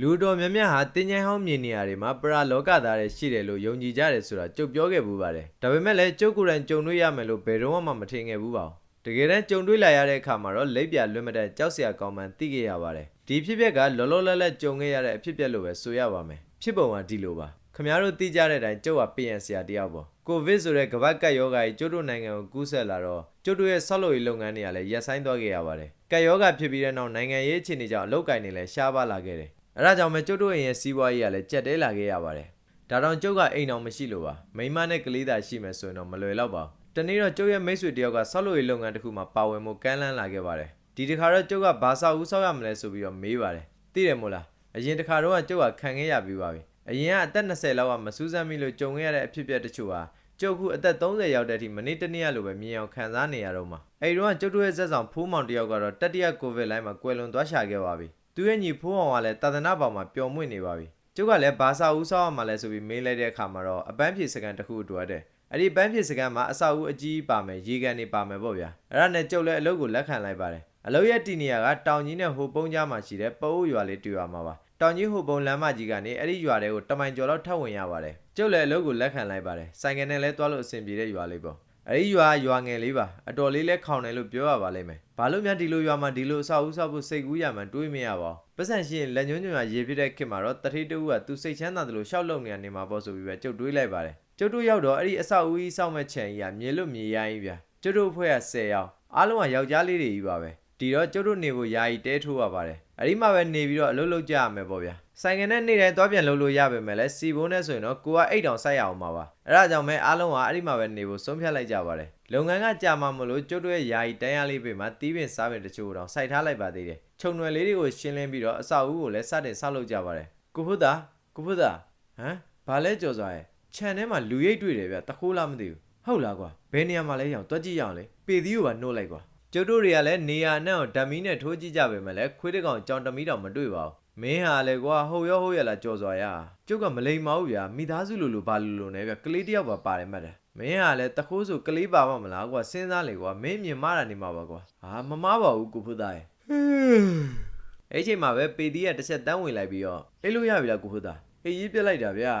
လူတော်များများဟာတင်းချိုင်းဟောင်းမြင်နေရတွေမှာပရာလောကသားတွေရှိတယ်လို့ယုံကြည်ကြတယ်ဆိုတာကျုပ်ပြောခဲ့ဘူးပါတယ်ဒါပေမဲ့လည်းကျုပ်ကိုယ်တိုင်ကြုံတွေ့ရမယ်လို့ဘယ်တော့မှမထင်ခဲ့ဘူးပါဘူးတကယ်တမ်းကြုံတွေ့လာရတဲ့အခါမှာတော့လက်ပြလွတ်မတဲ့ကြောက်စရာကောင်းမှန်သိခဲ့ရပါတယ်ဒီဖြစ်ပျက်ကလောလောလတ်လတ်ကြုံခဲ့ရတဲ့အဖြစ်ပျက်လို့ပဲဆိုရပါမယ်ဖြစ်ပုံကဒီလိုပါခင်ဗျားတို့သိကြတဲ့အတိုင်းကျုပ်ကပြင်ဆရာတယောက်ပေါ့ကိုဗစ်ဆိုတဲ့ကမ္ဘာကပ်ရောဂါကြီးကျုပ်တို့နိုင်ငံကိုကူးစက်လာတော့ကျုပ်တို့ရဲ့ဆောက်လုပ်ရေးလုပ်ငန်းတွေကလည်းရပ်ဆိုင်းသွားခဲ့ရပါတယ်ကပ်ရောဂါဖြစ်ပြီးတဲ့နောက်နိုင်ငံရေးအခြေအနေကြောင့်အလုပ်ကိုင်တွေလည်းရှားပါလာခဲ့တယ် အဲဒါကြောင့်ပဲကျုပ်တို့ရဲ့စီးပွားရေးကလည်းကြက်တဲလာခဲ့ရပါတယ်ဒါတောင်ကျုပ်ကအိမ်အောင်မရှိလို့ပါမိန်းမနဲ့ကလေးသားရှိမယ်ဆိုရင်တော့မလွယ်တော့ပါဘူးတနေ့တော့ကျုပ်ရဲ့မိတ်ဆွေတယောက်ကဆောက်လုပ်ရေးလုပ်ငန်းတစ်ခုမှာပါဝင်မှုကမ်းလှမ်းလာခဲ့ပါတယ်ဒီတစ်ခါတော့ကျုပ်ကဘာဆောက်ဦးဆောက်ရမလဲဆိုပြီးတော့မေးပါတယ်သိတယ်မို့လားအရင်တစ်ခါတော့ကျုပ်ကခံခဲ့ရပြီးပါပြီအရင်ကအသက်20လောက်ကမစူးစမ်းမိလို့ကြုံခဲ့ရတဲ့အဖြစ်အပျက်တချို့ဟာကျုပ်ခုအသက်30ရောက်တဲ့အထိမနေ့တနေ့ရလိုပဲမြင်အောင်ခံစားနေရတော့မှာအဲဒီတော့ကျုပ်တို့ရဲ့ဇက်ဆောင်ဖိုးမောင်တယောက်ကတော့တတိယကိုဗစ်လိုင်းမှာကွယ်လွန်သွားရှာခဲ့ပါပြီ သူရဲ့ညီဖိုးအောင်ကလည်းတာသနာပေါင်မှာပျော်မွေ့နေပါပြီကျုပ်ကလည်းဘာသာဦးဆောက်ရမှာလဲဆိုပြီးမေးလိုက်တဲ့အခါမှာတော့အပန်းဖြေစကန်တစ်ခုအတွက်တဲ့အဲ့ဒီပန်းဖြေစကန်မှာအဆောက်အဦအကြီးပါမယ်ရေကန်နေပါမယ်ပေါ့ဗျာအဲ့ဒါနဲ့ကျုပ်လည်းအလုပ်ကိုလက်ခံလိုက်ပါတယ်အလုပ်ရဲ့တီနေရာကတောင်ကြီးနဲ့ဟိုပုံးကြားမှာရှိတဲ့ပအိုးရွာလေးတွေ့ရမှာပါတောင်ကြီးဟိုပုံးလမ်းမကြီးကနေအဲ့ဒီရွာတွေကိုတမိုင်ကျော်လောက်ထပ်ဝင်ရပါတယ်ကျုပ်လည်းအလုပ်ကိုလက်ခံလိုက်ပါတယ်ဆိုင်ကယ်နဲ့လည်းတွားလို့အဆင်ပြေတဲ့ရွာလေးပေါ့ အဲ့ဒီရွာရွာငယ်လေးပါအတော်လေးလဲခေါင်တယ်လို့ပြောရပါလိမ့်မယ်ဘာလို့များဒီလိုရွာမှာဒီလိုအဆောက်အဦဆောက်ဖို့စိတ်ကူးရမှန်းတွေးမရပါဘူးပတ်စံရှိရင်လက်ညှိုးညွှန်ရရေဖြစ်တဲ့ခေတ်မှာတော့တတိတူကသူစိတ်ချမ်းသာတယ်လို့ရှောက်လုံနေရနေမှာပေါ့ဆိုပြီးပဲကျုပ်တွေးလိုက်ပါတယ်ကျုပ်တို့ရောက်တော့အဲ့ဒီအဆောက်အဦကြီးစောင့်မဲ့ခြံကြီးကမြေလွတ်မြေရိုင်းကြီးဗျာကျုပ်တို့အဖွဲ့က10ယောက်အားလုံးကယောက်ျားလေးတွေကြီးပါပဲဒီတော့ကျုပ်တို့နေဖို့ယာယီတဲထိုးရပါတယ်အဲ့ဒီမှာပဲနေပြီးတော့အလုပ်လုပ်ကြရမယ်ပေါ့ဗျာ ဆိုင်ကနေနေ့တိုင်းသွားပြန်လုပ်လို့ရပါမယ်လဲစီဘိုးနဲ့ဆိုရင်တော့ကိုကအိတ်တောင်စိုက်ရအောင်ပါပါအဲ့ဒါကြောင့်ပဲအားလုံးကအဲ့ဒီမှာပဲနေဖို့ဆုံးဖြတ်လိုက်ကြပါတယ်လုပ်ငန်းကကြာမှမလို့ကျုပ်တို့ရဲ့ယာယီတန်းရလေးပေမှာတီးပင်စားပင်တချို့တောင်စိုက်ထားလိုက်ပါသေးတယ်ခြုံနွယ်လေးတွေကိုရှင်းလင်းပြီးတော့အဆောက်အဦကိုလည်းစတင်ဆောက်လုပ်ကြပါတယ်ကိုဖုသားကိုဖုသားဟမ်ဘာလဲကြော်စွာရဲ့ခြံထဲမှာလူရိတ်တွေ့တယ်ဗျတခိုးလားမသိဘူးဟုတ်လားကွာဘယ်နေရာမှာလဲရအောင်တွက်ကြည့်ရအောင်လေပေသီးကိုပါနှုတ်လိုက်ကွာကျုပ်တို့တွေကလည်းနေရာနဲ့ဓာမီနဲ့ထိုးကြည့်ကြပေမဲ့လည်းခွေးတစ်ကောင်ကြောင်တမီတောင်မတွေ့ပါဘူး မင်းဟာလေကွာဟုတ်ရောဟုတ်ရလားကြော်စွာရကျုပ်ကမလိမ်မအောင်ဗျာမိသားစုလိုလိုဘာလိုလိုနဲ့ဗျကလေးတယောက်ပါပါတယ်မှတ်တယ်မင်းဟာလေတခိုးဆိုကလေးပါမမလားကွာစဉ်းစားလေကွာမင်းမြင်မာတာနေမှာပါကွာဟာမမားပါဘူးကိုဖုသားရဲ့အဲ့ချိန်မှာပဲပေသီးကတစ်ချက်တန်းဝင်လိုက်ပြီးတော့အေးလို့ရပြီလားကိုဖုသားအေးရေးပြစ်လိုက်တာဗျာ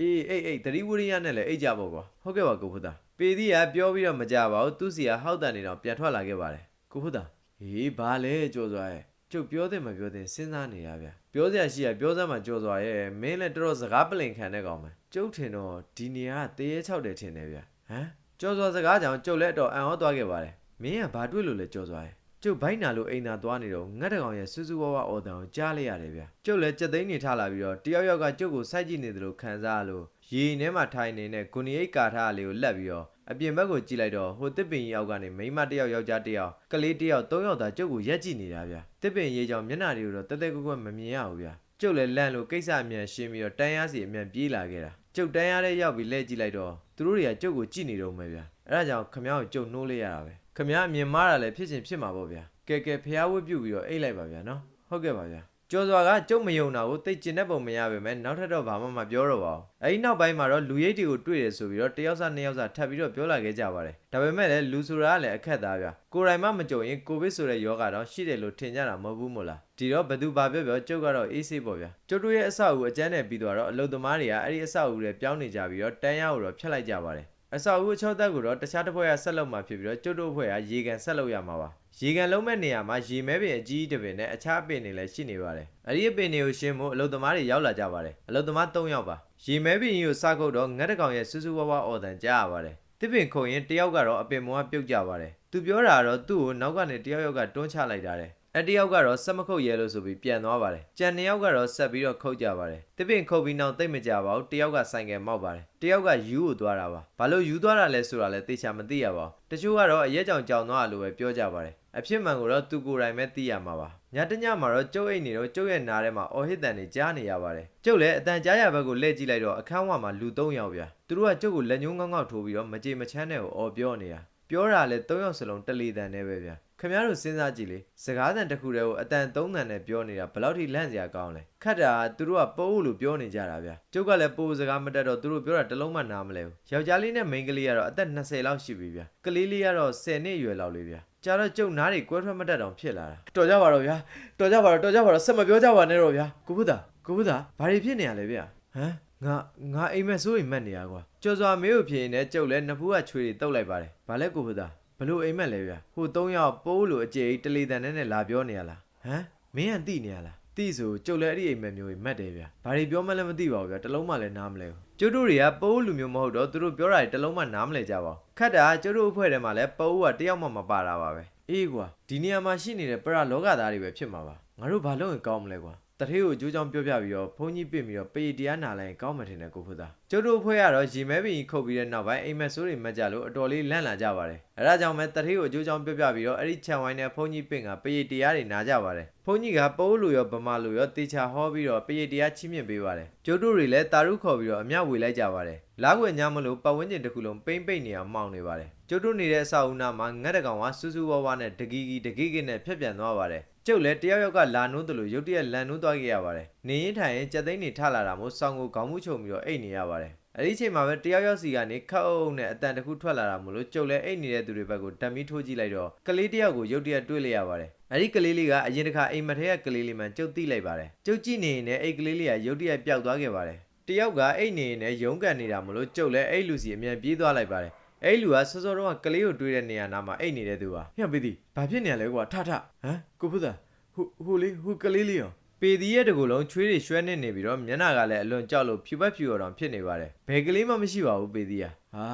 အေးအေးအေးတတိဝရိယနဲ့လည်းအိတ်ကြပေါ့ကွာဟုတ်ကဲ့ပါကိုဖုသားပေသီးကပြောပြီးတော့မကြပါဘူးသူ့စီကဟောက်တန်နေတော့ပြန်ထွက်လာခဲ့ပါတယ်ကိုဖုသားဟေးဘာလဲကြော်စွာရဲ့ ကျုပ်ပြောတယ်မပြောတယ်စဉ်းစားနေရဗျာပြောစရာရှိရပြောစမ်းမှကြော်စွာရဲ့မင်းလည်းတော်တော်စကားပလင်ခံတဲ့ကောင်ပဲကျုပ်ထင်တော့ဒီနေရာကတရေချောက်တယ်ထင်တယ်ဗျာဟမ်ကြော်စွာစကားကြောင့်ကျုပ်လည်းတော့အံ့ဩသွားခဲ့ပါတယ်မင်းကဘာတွေ့လို့လဲကြော်စွာရဲ့ ကျုပ်ဘိုက်နာလို့အိမ်သာသွားနေတော့ငတ်တကောင်ရဲ့စူးစူးဝါးဝါအော်တန်ကိုကြားလိုက်ရတယ်ဗျာကျုပ်လည်းကြက်သိန်းနေထလာပြီးတော့တယောက်ယောက်ကကျုပ်ကိုစိုက်ကြည့်နေတယ်လို့ခံစားရလို့ရေထဲမှာထိုင်နေတဲ့ဂုဏီအိတ်ကာထားလေးကိုလက်ပြီးတော့အပြင်ဘက်ကိုကြည့်လိုက်တော့ဟိုတစ်ပင်ကြီးအောက်ကနေမိန်းမတစ်ယောက်ယောက်ျားတစ်ယောက်ကလေးတစ်ယောက်သုံးယောက်သာကျုပ်ကိုရက်ကြည့်နေတာဗျာတစ်ပင်ရေးကြောင်မျက်နှာတွေကိုတော့တက်တက်ကွက်ကွက်မမြင်ရဘူးဗျာကျုပ်လည်းလန့်လို့ကိစ္စအမြန်ရှင်းပြီးတော့တန်းရစီအမြန်ပြေးလာခဲ့တာကျုပ်တန်းရတဲ့ရောက်ပြီးလှည့်ကြည့်လိုက်တော့သူတို့တွေကကျုပ်ကိုကြည့်နေတော့မယ်ဗျာအဲ့ဒါကြောင့်ခမ ्या ကိုကျုပ်နှိုးလိုက်ရတာပဲ ခမ ्या အမြင်မားတာလည်းဖြစ်ချင်းဖြစ်မှာပေါ့ဗျာကဲကဲဖျားဝတ်ပြုတ်ပြီးတော့အိတ်လိုက်ပါဗျာနော်ဟုတ်ကဲ့ပါဗျာကျော်စွာကကျုပ်မယုံတာကိုတိတ်ကျင်တဲ့ပုံမရပါပဲနောက်ထပ်တော့ဘာမှမပြောတော့ပါဘူးအဲဒီနောက်ပိုင်းမှာတော့လူရိတ်တွေကိုတွေ့တယ်ဆိုပြီးတော့တယောက်စားနှစ်ယောက်စားထပ်ပြီးတော့ပြောလာခဲ့ကြပါတယ်ဒါပေမဲ့လည်းလူဆိုတာကလည်းအခက်သားဗျာကိုယ်တိုင်မှမကြုံရင်ကိုဗစ်ဆိုတဲ့ယောဂါတော့ရှိတယ်လို့ထင်ကြတာမဟုတ်ဘူးမို့လားဒီတော့ဘသူဘာပြောပြောကျုပ်ကတော့အေးဆေးပေါ့ဗျာကျုပ်တို့ရဲ့အဆောက်အဦအကျန်းနဲ့ပြီးသွားတော့အလုသမားတွေကအဲ့ဒီအဆောက်အဦတွေပြောင်းနေကြပြီးတော့တန်းရကိုတော့ဖျက်လိုက်ကြပါတယ် အဆောက်အဦအချောသက်ကိုတော့တခြားတစ်ဖွဲ့ကဆက်လုပ်မှာဖြစ်ပြီးတော့ကျုပ်တို့အဖွဲ့ကရေကန်ဆက်လုပ်ရမှာပါရေကန်လုံးမဲ့နေရာမှာရေမဲပင်အကြီးတစ်ပင်နဲ့အခြားအပင်တွေလည်းရှိနေပါတယ်အဲ့ဒီအပင်တွေကိုရှင်းဖို့အလုသမားတွေရောက်လာကြပါတယ်အလုသမား၃ယောက်ပါရေမဲပင်ကြီးကိုစကုတ်တော့ငတ်တကောင်ရဲ့စူးစူးဝါးဝါအော်တန်ကြားရပါတယ်တစ်ပင်ခုံရင်တယောက်ကတော့အပင်မောကပြုတ်ကြပါတယ်သူပြောတာကတော့သူ့ကိုနောက်ကနေတယောက်ယောက်ကတွန်းချလိုက်တာတဲ့ အတယောက်ကတော့ဆက်မခုတ်ရဲလို့ဆိုပြီးပြန်သွားပါတယ်။ကြံနှစ်ယောက်ကတော့ဆက်ပြီးတော့ခုတ်ကြပါတယ်။တပင်ခုတ်ပြီးနောက်တိတ်မကြပါဘူး။တယောက်ကဆိုင်ကယ်မောက်ပါတယ်။တယောက်ကယူကိုသွားတာပါ။ဘာလို့ယူသွားတာလဲဆိုတာလဲသေချာမသိရပါဘူး။တချို့ကတော့အရက်ကြောင်ကြောင်သွားတယ်လို့ပဲပြောကြပါတယ်။အဖြစ်မှန်ကိုတော့သူကိုယ်တိုင်ပဲသိရမှာပါ။ညတညမှာတော့ကျုပ်အိတ်နေတော့ကျုပ်ရဲ့နားထဲမှာအော်ဟစ်တန်တွေကြားနေရပါတယ်။ကျုပ်လည်းအတန်ကြားရဘက်ကိုလှည့်ကြည့်လိုက်တော့အခန်းဝမှာလူ၃ယောက်ဗျာ။သူတို့ကကျုပ်ကိုလက်ညှိုးငေါက်ငေါက်ထိုးပြီးတော့မကြေမချမ်းတဲ့ကိုအော်ပြောနေတာ။ပြောတာလဲ၃ယောက်စလုံးတလီတန်နဲ့ပဲဗျာ။ ခင်ဗျားတို့စဉ်းစားကြည့်လေစကားသံတစ်ခုတည်းကိုအတန်သုံးတန်နဲ့ပြောနေတာဘယ်လောက်ထိလန့်စရာကောင်းလဲခတ်တာကသူတို့ကပိုးလို့ပြောနေကြတာဗျာကျုပ်ကလည်းပိုးစကားမတက်တော့သူတို့ပြောတာတစ်လုံးမှနားမလဲဘူးယောက်ျားလေးနဲ့မိန်းကလေးကတော့အသက်20လောက်ရှိပြီဗျာကလေးလေးကတော့10နှစ်အရွယ်လောက်လေးဗျာကြာတော့ကျုပ်နားတွေကွဲထွက်မတက်တော့ဖြစ်လာတာတော်ကြပါတော့ဗျာတော်ကြပါတော့တော်ကြပါတော့ဆက်မပြောကြပါနဲ့တော့ဗျာကိုဖုသားကိုဘုသားဘာတွေဖြစ်နေရလဲဗျဟမ်ငါငါအိမ်မက်ဆိုးအိမ်မက်နေရကွာကြော်စွာမေးကိုဖြစ်ရင်လည်းကျုပ်လည်းနှစ်ဖူးကချွေတွေတုတ်လိုက်ပါတယ်ဘာလဲကိုဘုသား ဘလို့အိမ်မက်လဲဗျဟို၃ယောက်ပိုးလို့အကျေတလီတန်နဲ့နဲ့လာပြောနေရလားဟမ်မင်းကတိနေရလားတိဆိုကျုပ်လည်းအဲ့ဒီအိမ်မက်မျိုးကြီးမက်တယ်ဗျဘာတွေပြောမှလည်းမသိပါဘူးဗျတလုံးမှလည်းနားမလဲဘူးကျုပ်တို့တွေကပိုးလူမျိုးမဟုတ်တော့သူတို့ပြောတာတွေတလုံးမှနားမလဲကြပါဘူးခက်တာကျုပ်တို့အဖွဲ့ထဲမှာလည်းပိုးကတယောက်မှမပါတာပါပဲအေးကွာဒီနေရာမှာရှိနေတဲ့ပရလောကသားတွေပဲဖြစ်မှာပါငါတို့ဘာလုပ်ရင်ကောင်းမလဲကွာ တထေးကိုအကျိုးကြောင့်ပြောပြပြီးတော့ဘုန်းကြီးပြစ်ပြီးတော့ပေတရားနာလိုက်ရင်ကောင်းမှထင်တယ်ကိုဖုသားကျုပ်တို့အဖွဲ့ကတော့ရီမဲပင်ကြီးခုတ်ပြီးတဲ့နောက်ပိုင်းအိမ်မက်ဆိုးတွေမက်ကြလို့အတော်လေးလန့်လာကြပါတယ်အဲဒါကြောင့်ပဲတထေးကိုအကျိုးကြောင့်ပြောပြပြီးတော့အဲ့ဒီခြံဝိုင်းနဲ့ဘုန်းကြီးပင်ကပေတရားတွေနာကြပါတယ်ဘုန်းကြီးကပိုးလူရောဗမာလူရောတေချာဟောပြီးတော့ပေတရားချီးမြှင့်ပေးပါတယ်ကျုပ်တို့တွေလည်းတာရုခေါ်ပြီးတော့အမျှဝေလိုက်ကြပါတယ်လာခွေညမလို့ပတ်ဝန်းကျင်တစ်ခုလုံးပိမ့်ပိတ်နေအောင်မှောင်နေပါတယ်ကျုပ်တို့နေတဲ့အဆောက်အဦနာမှာငတ်တကောင်ကစူးစူးဝါးဝါနဲ့ဒဂီဂီဒဂီဂီနဲ့ဖြတ်ပြန်သွားပါတယ် ကျုပ်လည်းတယောက်ယောက်ကလာနှုံးတယ်လို့ရုတ်တရက်လန်နှုံးသွားခဲ့ရပါတယ်နေရင်ထိုင်ရင်ကြက်သိန်းနေထလာတာမို့စောင်းကိုခေါင်းမှုချုံပြီးတော့အိတ်နေရပါတယ်အဲ့ဒီအချိန်မှာပဲတယောက်ယောက်စီကနေခတ်အုပ်နဲ့အတန်တစ်ခုထွက်လာတာမို့လို့ကျုပ်လည်းအိတ်နေတဲ့သူတွေဘက်ကိုတံမီထိုးကြည့်လိုက်တော့ကလေးတယောက်ကိုရုတ်တရက်တွေ့လိုက်ရပါတယ်အဲ့ဒီကလေးလေးကအရင်တစ်ခါအိမ်မထဲကကလေးလေးမှကျုပ်သိလိုက်ပါတယ်ကျုပ်ကြည့်နေရင်လည်းအဲ့ကလေးလေးကရုတ်တရက်ပျောက်သွားခဲ့ပါတယ်တယောက်ကအိတ်နေရင်လည်းရုန်းကန်နေတာမို့လို့ကျုပ်လည်းအဲ့လူစီအမြန်ပြေးသွားလိုက်ပါတယ် အဲ့လူကစောစောတော့ကလေးကိုတွေးတဲ့နေရာနာမှာအိတ်နေတဲ့သူပါဟဲ့ပေဒီဘာဖြစ်နေရလဲကွာထထဟမ်ကိုဖုသားဟိုဟိုလေးဟိုကလေးလေးရောပေဒီရဲ့တကူလုံးချွေးတွေရွှဲနေနေပြီးတော့မျက်နှာကလည်းအလွန်ကြောက်လို့ဖြူပတ်ဖြူတော်ဖြစ်နေပါတယ်ဘယ်ကလေးမှမရှိပါဘူးပေဒီကဟာ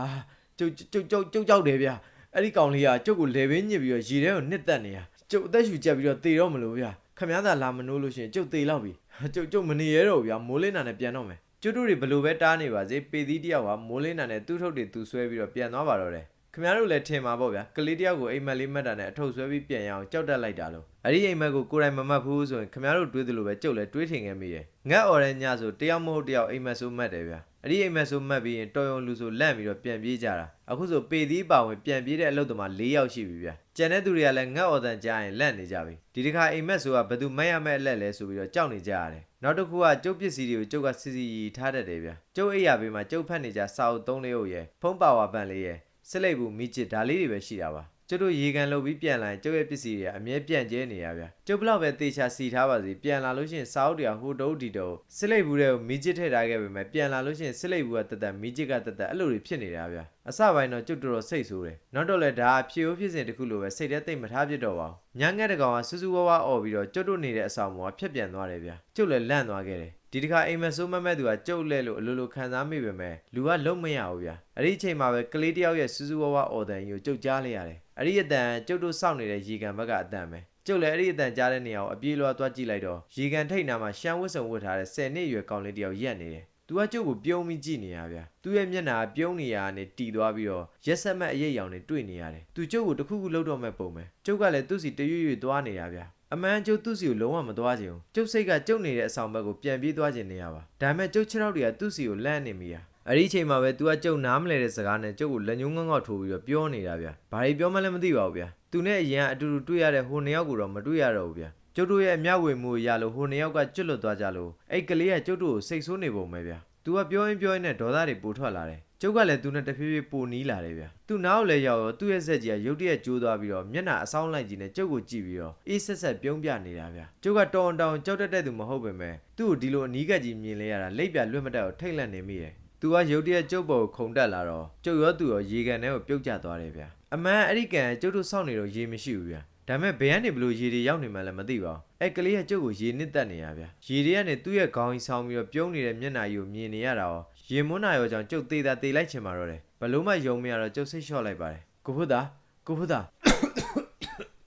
ကျုပ်ကျုပ်ကျုပ်ကျုပ်ကြောက်တယ်ဗျအဲ့ဒီကောင်လေးကကျုပ်ကိုလေဘင်းညစ်ပြီးတော့ရေထဲကိုနှစ်တက်နေရကျုပ်အသက်ရှူကျက်ပြီးတော့တေတော့မလို့ဗျခမည်းသာလာမနိုးလို့ရှိရင်ကျုပ်တေလောက်ပြီကျုပ်ကျုပ်မနေရတော့ဘူးဗျမိုးလင်းနာနဲ့ပြန်တော့မယ် ကျွတ်တို့တွေဘလို့ပဲတားနေပါစေပေသီးတယောက်ကမိုးလင်းနာနဲ့သူ့ထုတ်တွေသူဆွဲပြီးတော့ပြန်သွားပါတော့တယ်ခင်ဗျားတို့လည်းထင်ပါပေါ့ဗျာကလေးတယောက်ကိုအိမ်မက်လေးမက်တာနဲ့အထုတ်ဆွဲပြီးပြန်ရအောင်ကြောက်တက်လိုက်တာလို့အဲ့ဒီအိမ်မက်ကိုကိုယ်တိုင်မမတ်ဘူးဆိုရင်ခင်ဗျားတို့တွေးသလိုပဲကြုတ်လဲတွေးထင်ခဲ့မိတယ်ငတ်အော်တဲ့ညဆိုတယောက်မဟုတ်တယောက်အိမ်မက်ဆိုမက်တယ်ဗျာ အဲ့ဒီအိမ်မက်ဆိုမက်ပြီးရင်တော်ရုံလူဆိုလန့်ပြီးတော့ပြန်ပြေးကြတာအခုဆိုပေသီးပါဝင်ပြန်ပြေးတဲ့အလုပ်သမား၄ယောက်ရှိပြီဗျာကျန်တဲ့သူတွေကလည်းငတ်အော်တန်ကြားရင်လန့်နေကြပြီဒီတစ်ခါအိမ်မက်ဆိုတာဘယ်သူမက်ရမဲ့အလက်လဲဆိုပြီးတော့ကြောက်နေကြရတယ်နောက်တစ်ခုကကျုပ်ပစ္စည်းတွေကိုကျုပ်ကစီစီထားတတ်တယ်ဗျာကျုပ်အိပ်ရာဘေးမှာကျုပ်ဖက်နေကြစာအုပ်သုံးလေးအုပ်ရယ်ဖုံးပါဝါပန့်လေးရယ်စစ်လိုက်ဘူးမိချစ်ဒါလေးတွေပဲရှိတာပါ ကျုပ်တို့ရေကန်လုပ်ပြီးပြန်လာရင်ကျုပ်ရဲ့ပစ္စည်းတွေကအမြဲပြန့်ကျဲနေရဗျာကျုပ်ဘလောက်ပဲတေချာစီထားပါစေပြန်လာလို့ရှိရင်စာအုပ်တွေကဟိုတုံးဒီတုံးစစ်လိုက်ဘူးတွေကိုမိချစ်ထည့်ထားခဲ့ပေမဲ့ပြန်လာလို့ရှိရင်စစ်လိုက်ဘူးကတက်တက်မိချစ်ကတက်တက်အဲ့လိုတွေဖြစ်နေတာဗျာအစပိုင်းတော့ကျုပ်တော်တော်စိတ်ဆိုးတယ်နောက်တော့လည်းဒါအဖြေဖြစ်စဉ်တစ်ခုလိုပဲစိတ်ထဲတိတ်မထားဖြစ်တော့ပါဘူးညငက်တကောင်ကစူးစူးဝါးဝါအော်ပြီးတော့ကျုပ်တို့နေတဲ့အဆောင်ပေါ်ကဖြတ်ပြန်သွားတယ်ဗျာကျုပ်လည်းလန့်သွားခဲ့တယ်ဒီတစ်ခါအိမ်မဆိုးမမဲ့သူကကြုတ်လဲလို့အလိုလိုခံစားမိပေမဲ့လူကလုံးမရဘူးဗျာအဲ့ဒီအချိန်မှာပဲကလေးတယောက်ရဲ့စူးစူးဝါးဝါအော်တန်ကြီးကိုကြုတ်ကြားလိုက်ရတယ် အဲ့ဒီအတန်ကျုပ်တို့စောင့်နေတဲ့ရေကန်ဘက်ကအတန်ပဲကျုပ်လည်းအဲ့ဒီအတန်ကြားတဲ့နေရာကိုအပြေးလွှားသွားကြည့်လိုက်တော့ရေကန်ထိတ်နာမှာရှမ်းဝတ်စုံဝတ်ထားတဲ့10နှစ်အရွယ်ကောင်လေးတယောက်ရက်နေတယ်သူကကျုပ်ကိုပြုံးပြီးကြည့်နေရဗျာသူ့ရဲ့မျက်နှာကပြုံးနေရကနေတီသွားပြီးတော့ရက်ဆက်မဲ့အရေးရောင်တွေတွေ့နေရတယ်သူကျုပ်ကိုတစ်ခုခုလှုပ်တော့မဲ့ပုံပဲကျုပ်ကလည်းသူ့စီတရွရွသွားနေရဗျာအမှန်ကျုပ်သူ့စီကိုလုံးဝမသွားချင်ဘူးကျုပ်စိတ်ကကျုပ်နေတဲ့အဆောင်ဘက်ကိုပြန်ပြေးသွားချင်နေရပါဒါပေမဲ့ကျုပ်ခြေထောက်တွေကသူ့စီကိုလန့်နေမိရ အဲ့ဒီအချိန်မှာပဲ तू ကကျုပ်နားမလဲတဲ့စကားနဲ့ကျုပ်ကိုလက်ညှိုးငေါငေါထိုးပြီးတော့ပြောနေတာဗျာဘာတွေပြောမှလည်းမသိပါဘူးဗျာသူနဲ့အရင်ကအတူတူတွေ့ရတဲ့ဟိုနှစ်ယောက်ကိုတော့မတွေ့ရတော့ဘူးဗျာကျုပ်တို့ရဲ့အမျှဝေမှုကိုရလို့ဟိုနှစ်ယောက်ကကျွတ်လွတ်သွားကြလို့အဲ့ကလေးကကျုပ်တို့ကိုစိတ်ဆိုးနေပုံပဲဗျာ तू ကပြောရင်ပြောရင်နဲ့ဒေါသတွေပိုထွက်လာတယ်ကျုပ်ကလည်းသူနဲ့တဖြည်းဖြည်းပိုနီးလာတယ်ဗျ။သူနောက်လည်းရောက်ရောသူ့ရဲ့ဇက်ကြီးကရုတ်တရက်ကျိုးသွားပြီးတော့မျက်နှာအဆောင်လိုက်ကြီးနဲ့ကျုပ်ကိုကြည့်ပြီးတော့အေးဆက်ဆက်ပြုံးပြနေတာဗျ။ကျုပ်ကတောင်းတောင်းကြောက်တတ်တဲ့သူမဟုတ်ပေမဲ့သူ့ကိုဒီလိုအနီးကပ်ကြီးမြင်လဲရတာလက်ပြလွတ်မတက်အောင်ထိတ်လန့်နေမိတယ်။ तू ကရုတ်တရက်ကျုပ်ပေါ်ကိုခုန်တက်လာတော့ကျုပ်ရောသူရောရေကန်ထဲကိုပြုတ်ကျသွားတယ်ဗျ။အမှန်အဲ့ဒီကန်ကျုပ်တို့စောင့်နေတော့ရေမရှိဘူးဗျ။ဒါပေမဲ့ဘယ်ကနေဘလို့ရေတွေရောက်နေမှလည်းမသိပါဘူး။အဲ့ကလေးကကျုပ်ကိုရေနစ်တက်နေရဗျ။ရေတွေကနေသူ့ရဲ့ခေါင်းကြီးဆောင်းပြီးတော့ပြုံးနေတဲ့မျက်နှာကြီးကိုမြင်နေရတာရောရေမွန်းနာရောကြောင့်ကျုပ်သေးတာသေးလိုက်ချင်ပါတော့တယ်။ဘလို့မှယုံမရတော့ကျုပ်စိတ်လျှော့လိုက်ပါတယ်။ကိုဖုသားကိုဖုသား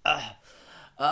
အာအာ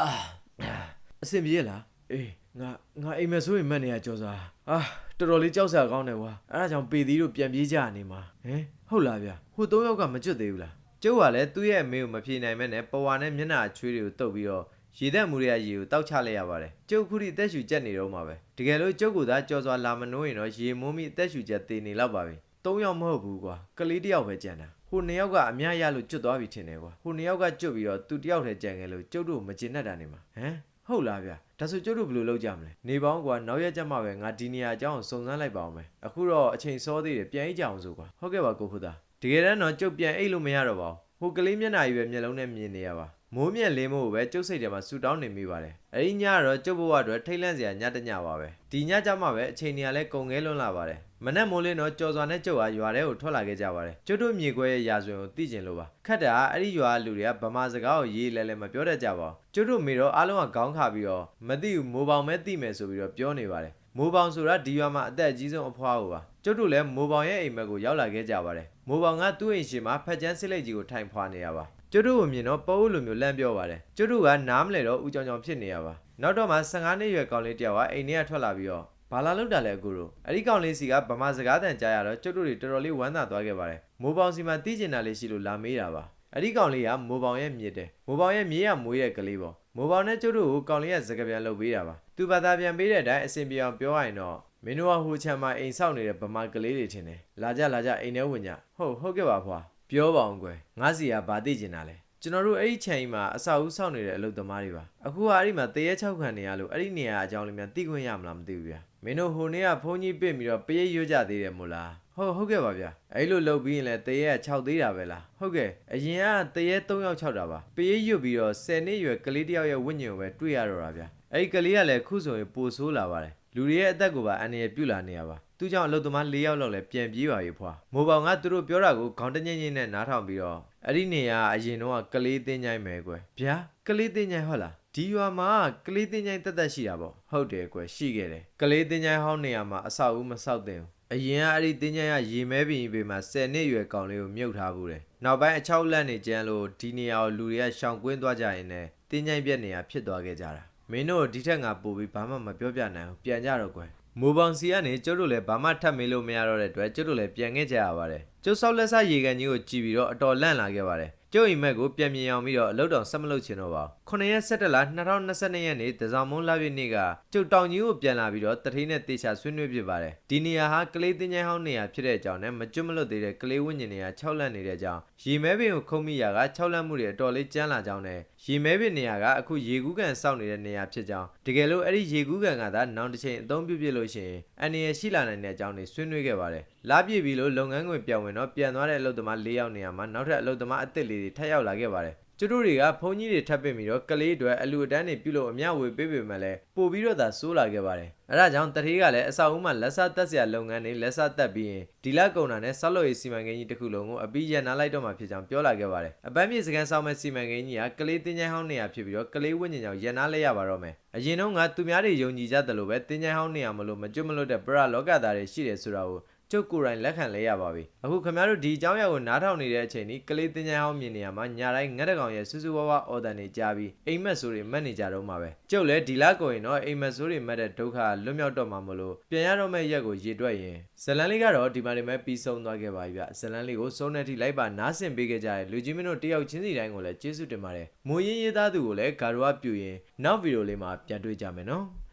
အဆင်ပြေလားအေး ငါငါအိမ်မက်ဆိုးရင်မက်နေရကြောစားအာတော်တော်လေးကြောက်စရာကောင်းတယ်ကွာအဲဒါကြောင့်ပေသီးတို့ပြန်ပြေးကြနေမှာဟင်ဟုတ်လားဗျဟိုသုံးယောက်ကမကျွတ်သေးဘူးလားကျုပ်ကလည်းသူ့ရဲ့အမေကိုမဖြေနိုင်မဲ့နဲ့ပဝါနဲ့မျက်နှာချွေးတွေကိုတုပ်ပြီးတော့ရေသက်မှုတွေကရေကိုတောက်ချလိုက်ရပါတယ်ကျုပ်ခုထိအသက်ရှူကျက်နေတော့မှာပဲတကယ်လို့ကျုပ်ကသာကြော်စွာလာမနိုးရင်တော့ရေမုန်းပြီးအသက်ရှူကျက်သေးနေလောက်ပါပြီသုံးယောက်မဟုတ်ဘူးကွာကလေးတစ်ယောက်ပဲကြံတာဟိုနှစ်ယောက်ကအများရလို့ကျွတ်သွားပြီထင်တယ်ကွာဟိုနှစ်ယောက်ကကျွတ်ပြီးတော့သူတစ်ယောက်တည်းကြံခဲ့လို့ကျုပ်တို့မကျင်တတ်တာနေမှာဟမ်ဟုတ်လားဗျ ဒါဆိုကျုပ်တို့ဘယ်လိုလုပ်ကြမလဲနေပေါင်းကွာနောက်ရက်ကျမှပဲငါဒီနေရာအကြောင်းစုံစမ်းလိုက်ပါအောင်မယ်အခုတော့အချိန်စောသေးတယ်ပြန်အိတ်ကြအောင်ဆိုကွာဟုတ်ကဲ့ပါကိုဖုသားတကယ်တမ်းတော့ကျုပ်ပြန်အိတ်လို့မရတော့ပါဘူးဟိုကလေးမျက်နှာကြီးပဲမျက်လုံးနဲ့မြင်နေရပါမိုးမြက်လင်းမို့ပဲကျုပ်စိတ်ထဲမှာဆူတောင်းနေမိပါတယ်အဲ့ဒီညကတော့ကျုပ်ဘဝအတွက်ထိတ်လန့်စရာညတစ်ညပါပဲဒီညကြမှာပဲအချိန်ကြီးကလည်းကုန်ငဲလွန်းလာပါတယ် မနက်မိုးလင်းတော့ကြော်စွာနဲ့ကျုပ်ဟာရွာထဲကိုထွက်လာခဲ့ကြပါတယ်ကျုပ်တို့မြေခွဲရဲ့ရာဇဝင်ကိုသိကျင်လို့ပါခက်တာကအဲ့ဒီရွာလူတွေကဗမာစကားကိုရေးလဲလဲမပြောတတ်ကြပါဘူးကျုပ်တို့မိတော့အားလုံးကခေါင်းခါပြီးတော့မသိဘူးမိုးပေါင်မဲသိမယ်ဆိုပြီးတော့ပြောနေပါတယ်မိုးပေါင်ဆိုတာဒီရွာမှာအသက်အကြီးဆုံးအဖွားကိုပါကျုပ်တို့လည်းမိုးပေါင်ရဲ့အိမ်မက်ကိုရောက်လာခဲ့ကြပါတယ်မိုးပေါင်ကသူ့အိမ်ရှိမှာဖက်ချမ်းစစ်လက်ကြီးကိုထိုင်ဖွာနေရပါကျုပ်တို့ကိုမြင်တော့ပိုးလိုမျိုးလန့်ပြောပါတယ်ကျုပ်တို့ကနားမလဲတော့ဦးကြောင်ကြောင်ဖြစ်နေရပါနောက်တော့မှ15နှစ်ရွယ်ကောင်လေးတယောက်ကအိမ်ထဲကထွက်လာပြီးတော့ ဘာလာလောက်တာလဲအကူတို့အဲ့ဒီကောင်လေးစီကဗမာစကားတန်ကြားရတော့ကျုပ်တို့တွေတော်တော်လေးဝမ်းသာသွားခဲ့ပါတယ်မိုးပေါင်စီမှာတီးကျင်တာလေးရှိလို့လာမေးတာပါအဲ့ဒီကောင်လေးကမိုးပေါင်ရဲ့မြစ်တယ်မိုးပေါင်ရဲ့မြေးရမွေးရဲ့ကလေးပေါ့မိုးပေါင်နဲ့ကျုပ်တို့ကိုကောင်လေးကစကားပြန်လုပ်ပေးတာပါသူဘာသာပြန်ပေးတဲ့အတိုင်းအဆင်ပြေအောင်ပြောရရင်တော့မင်းတို့ကဟိုချမ်းမှာအိမ်ဆောက်နေတဲ့ဗမာကလေးတွေထင်တယ်လာကြလာကြအိမ်ထဲဝင်ကြဟုတ်ဟုတ်ကဲ့ပါဖွာပြောပါအောင်ကွယ်ငါစီကဘာသိကျင်တာလဲကျွန်တော်တို့အဲ့ဒီချိန်မှာအဆောက်အဦဆောက်နေတဲ့အလုပ်သမားတွေပါအခုကအဲ့ဒီမှာတရေချောက်ခံနေရလို့အဲ့ဒီနေရာအကြောင်းလေးများသိခွင့်ရမလားမသိဘူးဗျာ မင်းတို့ဟိုနေ့ကဖုန်းကြီးပစ်ပြီးတော့ပရိတ်ရွတ်ကြသေးတယ်မို့လားဟုတ်ဟုတ်ကဲ့ပါဗျာအဲ့လိုလုပ်ပြီးရင်လည်းတရေက6သေးတာပဲလားဟုတ်ကဲ့အရင်ကတရေ3ယောက်6တာပါပေးရွတ်ပြီးတော့10နှစ်ရွယ်ကလေးတစ်ယောက်ရဲ့ဝိညာဉ်ကိုပဲတွေ့ရတော့တာဗျာအဲ့ဒီကလေးကလည်းခုဆိုရင်ပိုဆိုးလာပါတယ်လူတွေရဲ့အသက်ကိုပါအန္တရာယ်ပြုလာနေရပါသူကြောင့်အလုပ်သမား၄ယောက်လောက်လည်းပြန်ပြေးပါပြီဖွာမိုးပေါင်ကသူတို့ပြောတာကိုခေါင်းတညင်းချင်းနဲ့နားထောင်ပြီးတော့အဲ့ဒီနေရာအရင်တော့ကလေးတင်းချိုင်းမယ်ကွယ်ဗျာကလေးတင်းချိုင်းဟုတ်လား ဒီရွာမှာကလေးတင်းချိုင်းတက်တက်ရှိတာပေါ့ဟုတ်တယ်ကွယ်ရှိခဲ့တယ်ကလေးတင်းချိုင်းဟောင်းနေရာမှာအဆောက်အဦမဆောက်သင့်ဘူးအရင်ကအဲ့ဒီတင်းချမ်းရရေမဲပင်ပေမှာ10နှစ်ရွယ်ကောင်လေးကိုမြုပ်ထားဘူးတယ်။နောက်ပိုင်းအချောက်လက်နေကြမ်းလို့ဒီနေရာကိုလူတွေကရှောင်ကွင်းသွားကြရင်လည်းတင်းချမ်းပြက်နေရာဖြစ်သွားခဲ့ကြတာ။မင်းတို့ဒီထက်ငါပို့ပြီးဘာမှမပြောပြနိုင်ဘူးပြန်ကြတော့ကွယ်။မိုးပေါင်စီကနေကျုပ်တို့လည်းဘာမှထပ်မေးလို့မရတော့တဲ့အတွက်ကျုပ်တို့လည်းပြန်ခဲ့ကြရပါတယ်။ကျုပ်ဆောက်လက်စားရေကန်ကြီးကိုကြည့်ပြီးတော့အတော်လန့်လာခဲ့ပါတယ်။ကျုပ်အိမ်မက်ကိုပြန်မြင်အောင်ပြီးတော့အလုပ်တော်ဆက်မလုပ်ချင်တော့ပါဘူး။9ရက်17လ2022ရက်နေ့တစောင်းမုံလာပြည့်နေ့ကကျုပ်တောင်ကြီးကိုပြန်လာပြီးတော့တထိန်နဲ့တေချာဆွေးနွေးပြပါတယ်။ဒီနေရာဟာကလေးတင်းချိုင်းဟောင်းနေရာဖြစ်တဲ့အကြောင်းနဲ့မကျွတ်မလွတ်သေးတဲ့ကလေးဝိညာဉ်တွေက၆လန့်နေတဲ့အကြောင်းရေမဲပင်ကိုခုံမိရာက၆လန့်မှုတွေအတော်လေးကျန်းလာကြောင်းနဲ့ရေမဲပင်နေရာကအခုရေကူးကန်စောင့်နေတဲ့နေရာဖြစ်ကြောင်းတကယ်လို့အဲ့ဒီရေကူးကန်ကသာနောက်တစ်ချိန်အသုံးပြုပြလို့ရှိရင်အန်ရရှိလာနိုင်တဲ့အကြောင်းတွေဆွေးနွေးခဲ့ပါတယ်။လာပြည့်ပြီလို့လုပ်ငန်းခွင်ပြောင်းဝင်တော့ပြန်သွားတဲ့အလုပ်သမား၄ယောက်နေရာမှာနောက်ထပ်အလုပ်သမားအသစ်လေးတွေထပ်ရောက်လာခဲ့ပါတယ်။ ကျတို့တွေကဖုန်းကြီးတွေထပ်ပစ်ပြီးတော့ကလေးတွေအလူအတန်းတွေပြုလို့အမျှဝေပေးပေမဲ့လည်းပို့ပြီးတော့သာစိုးလာခဲ့ပါတယ်။အဲဒါကြောင့်တထေးကလည်းအဆောက်အဦမှာလက်စားတက်စရာလုပ်ငန်းတွေလက်စားတက်ပြီးရင်ဒီလကုံတာနဲ့ဆောက်လုပ်ရေးစီမံကိန်းကြီးတစ်ခုလုံးကိုအပြီးရန်နာလိုက်တော့မှာဖြစ်ကြောင်းပြောလာခဲ့ပါတယ်။အပန်းမြေစကန်ဆောင်မဲ့စီမံကိန်းကြီးကကလေးတင်းချိုင်းဟောင်းနေရာဖြစ်ပြီးတော့ကလေးဝိညာဉ်ကြောင့်ရန်နာလိုက်ရပါတော့မယ်။အရင်တုန်းကသူများတွေယုံကြည်ကြတယ်လို့ပဲတင်းချိုင်းဟောင်းနေရာမလို့မကျွတ်မလွတ်တဲ့ပရလောကသားတွေရှိတယ်ဆိုတာကို ကျုပ်ကိုယ်တိုင်လက်ခံလဲရပါပြီအခုခင်ဗျားတို့ဒီအကြောင်းအရာကိုနားထောင်နေတဲ့အချိန်นี้ကလေးတင်ကြအောင်မြင်နေရမှာညာတိုင်းငတ်တကောင်ရဲ့စူးစူးဝါးဝါအော်တန်နေကြပြီးအိမ်မက်ဆိုးတွေမက်နေကြတော့မှာပဲကျုပ်လည်းဒီလားကိုရင်တော့အိမ်မက်ဆိုးတွေမက်တဲ့ဒုက္ခလွတ်မြောက်တော့မှာမလို့ပြန်ရတော့မယ့်ရက်ကိုရေတွက်ရင်ဇလန်လေးကတော့ဒီမှာနေမဲ့ပြီးဆုံးသွားခဲ့ပါပြီဗျဇလန်လေးကိုစုံတဲ့ထိလိုက်ပါနားဆင်ပေးခဲ့ကြတဲ့လူကြီးမင်းတို့တယောက်ချင်းစီတိုင်းကိုလည်းကျေးဇူးတင်ပါတယ်မူရင်းရေးသားသူကိုလည်းဂါရဝပြုရင်နောက်ဗီဒီယိုလေးမှာပြန်တွေ့ကြမယ်နော်